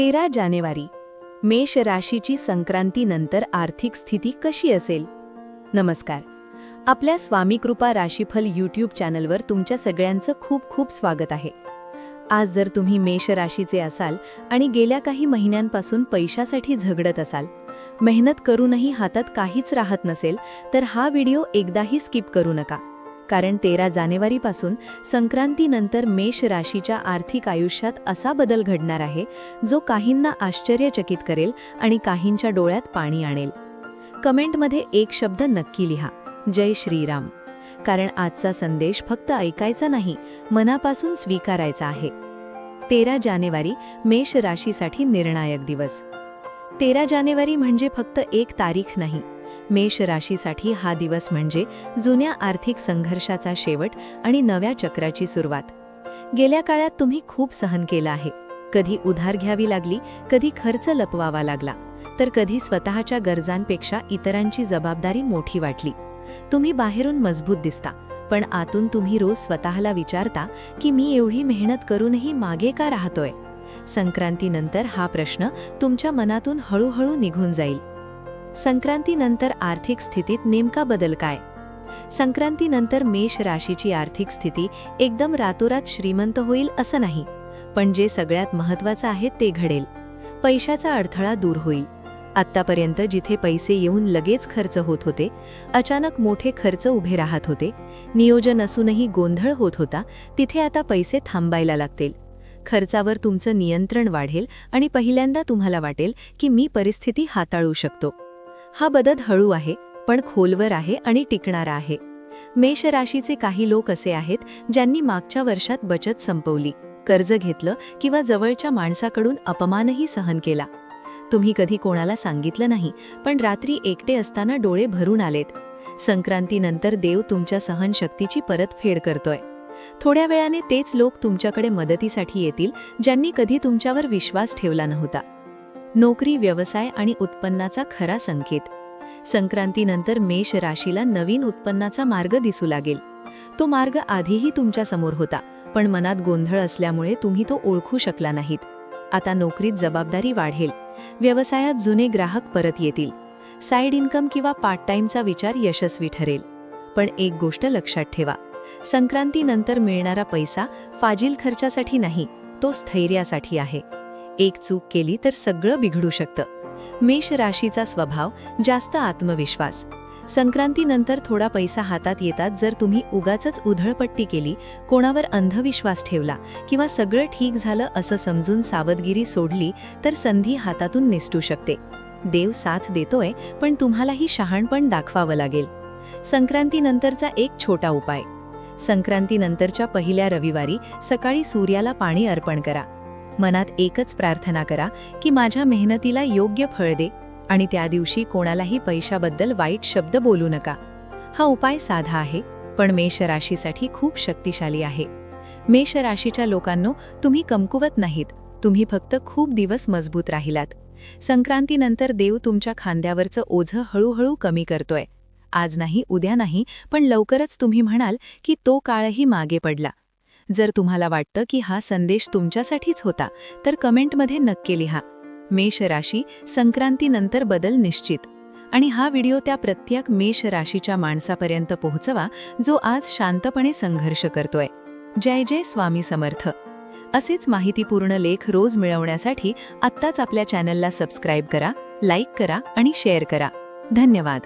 तेरा जानेवारी मेष राशीची संक्रांतीनंतर आर्थिक स्थिती कशी असेल? नमस्कार. आपल्या स्वामीकृपा राशीफल यूट्यूब चॅनलवर तुमच्या सगळ्यांचं खूप खूप स्वागत आहे. आज जर तुम्ही मेष राशीचे असाल आणि गेल्या काही महिन्यांपासून पैशासाठी झगडत असाल मेहनत करूनही हातात काहीच राहत नसेल तर हा व्हिडिओ एकदाही स्किप करू नका. कारण तेरा जानेवारीपासून संक्रांतीनंतर मेष राशीच्या आर्थिक आयुष्यात असा बदल घडणार आहे जो काहींना आश्चर्यचकित करेल आणि काहींच्या डोळ्यात पाणी आणेल. कमेंटमध्ये एक शब्द नक्की लिहा जय श्रीराम. कारण आजचा संदेश फक्त ऐकायचा नाही मनापासून स्वीकारायचा आहे. तेरा जानेवारी मेष राशीसाठी निर्णायक दिवस. तेरा जानेवारी म्हणजे फक्त एक तारीख नाही मेष राशीसाठी हा दिवस म्हणजे जुन्या आर्थिक संघर्षाचा शेवट आणि नव्या चक्राची सुरुवात. गेल्या काळात तुम्ही खूप सहन केलं आहे. कधी उधार घ्यावी लागली कधी खर्च लपवावा लागला तर कधी स्वतःच्या गरजांपेक्षा इतरांची जबाबदारी मोठी वाटली. तुम्ही बाहेरून मजबूत दिसता पण आतून तुम्ही रोज स्वतःला विचारता की मी एवढी मेहनत करूनही मागे का राहतोय? संक्रांतीनंतर हा प्रश्न तुमच्या मनातून हळूहळू निघून जाईल. संक्रांतीनंतर आर्थिक स्थितीत नेमका बदल काय? संक्रांतीनंतर मेष राशीची आर्थिक स्थिती एकदम रातोरात श्रीमंत होईल असं नाही पण जे सगळ्यात महत्त्वाचं आहे ते घडेल. पैशाचा अडथळा दूर होईल. आत्तापर्यंत जिथे पैसे येऊन लगेच खर्च होत होते अचानक मोठे खर्च उभे राहत होते नियोजन असूनही गोंधळ होत होता तिथे आता पैसे थांबायला लागतील. खर्चावर तुमचं नियंत्रण वाढेल आणि पहिल्यांदा तुम्हाला वाटेल की मी परिस्थिती हाताळू शकतो. हा बदल हळू आहे पण खोलवर आहे आणि टिकणारा आहे. मेष राशीचे काही लोक असे आहेत ज्यांनी मागच्या वर्षात बचत संपवली कर्ज घेतलं किंवा जवळच्या माणसाकडून अपमानही सहन केला. तुम्ही कधी कोणाला सांगितलं नाही पण रात्री एकटे असताना डोळे भरून आलेत. संक्रांतीनंतर देव तुमच्या सहनशक्तीची परतफेड करतोय. थोड्या वेळाने तेच लोक तुमच्याकडे मदतीसाठी येतील ज्यांनी कधी तुमच्यावर विश्वास ठेवला नव्हता. नोकरी व्यवसाय आणि उत्पन्नाचा खरा संकेत. संक्रांतीनंतर मेष राशीला नवीन उत्पन्नाचा मार्ग दिसू लागेल. तो मार्ग आधीही तुमच्यासमोर होता पण मनात गोंधळ असल्यामुळे तुम्ही तो ओळखू शकला नाहीत. आता नोकरीत जबाबदारी वाढेल. व्यवसायात जुने ग्राहक परत येतील. साईड इन्कम किंवा पार्ट टाइमचा विचार यशस्वी ठरेल. पण एक गोष्ट लक्षात ठेवा. संक्रांतीनंतर मिळणारा पैसा फाजील खर्चासाठी नाही तो स्थैर्यासाठी आहे. एक चूक केली तर सगळं बिघडू शकतं. मेष राशीचा स्वभाव जास्त आत्मविश्वास. संक्रांतीनंतर थोडा पैसा हातात येतात जर तुम्ही उगाच उधळपट्टी केली कोणावर अंधविश्वास ठेवला किंवा सगळं ठीक झालं असं समजून सावधगिरी सोडली तर संधी हातातून निसटू शकते. देव साथ देतोय पण तुम्हालाही शहाणपण दाखवावं लागेल. संक्रांतीनंतरचा एक छोटा उपाय. संक्रांतीनंतरच्या पहिल्या रविवारी सकाळी सूर्याला पाणी अर्पण करा. मनात एकच प्रार्थना करा की माझ्या मेहनतीला योग्य फळ दे आणि त्या दिवशी कोणालाही पैशाबद्दल वाईट शब्द बोलू नका. हा उपाय साधा आहे पण मेष राशीसाठी खूप शक्तिशाली आहे. मेष राशीच्या लोकांनो तुम्ही कमकुवत नाहीत. तुम्ही फक्त खूप दिवस मजबूत राहिलात. संक्रांतीनंतर देव तुमच्या खांद्यावरचं ओझं हळूहळू कमी करतोय. आज नाही उद्या नाही पण लवकरच तुम्ही म्हणाल की तो काळही मागे पडला. जर तुम्हाला वाटतं की हा संदेश तुमच्यासाठीच होता तर कमेंटमध्ये नक्की लिहा. मेष राशी संक्रांतीनंतर बदल निश्चित. आणि हा व्हिडिओ त्या प्रत्येक मेष राशीच्या माणसापर्यंत पोहोचवा जो आज शांतपणे संघर्ष करतोय. जय जय स्वामी समर्थ. असेच माहितीपूर्ण लेख रोज मिळवण्यासाठी आत्ताच आपल्या चॅनलला सबस्क्राईब करा लाईक करा आणि शेअर करा. धन्यवाद.